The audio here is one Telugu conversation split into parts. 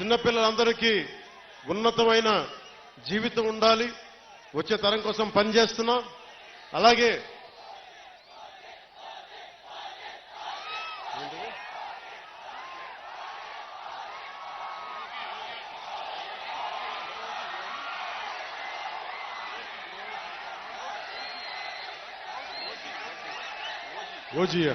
చిన్నపిల్లలందరికీ ఉన్నతమైన జీవితం ఉండాలి. వచ్చే తరం కోసం పనిచేస్తున్నాం. అలాగే ఓజీయా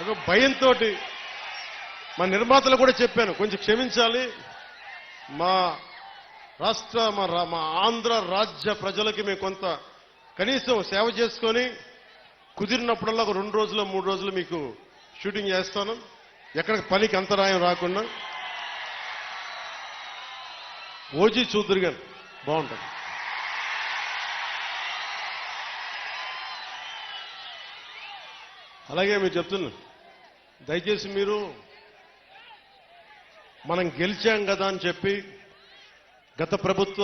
ఒక భయంతో మా నిర్మాతలు కూడా చెప్పాను కొంచెం క్షమించాలి. మా రాష్ట్ర మా రా- మా ఆంధ్ర రాజ్య ప్రజలకి మేము కొంత కనీసం సేవ చేసుకొని కుదిరినప్పుడల్లా ఒక రెండు రోజులు మూడు రోజులు మీకు షూటింగ్ చేస్తాను. ఎక్కడ పనికి అంతరాయం రాకుండా. ఓజీ చూద్దరు గారు బాగుంటుంది అలాగే మీరు చెప్తున్నా దయచేసి మీరు మనం గెలిచాం కదా అని చెప్పి గత ప్రభుత్వ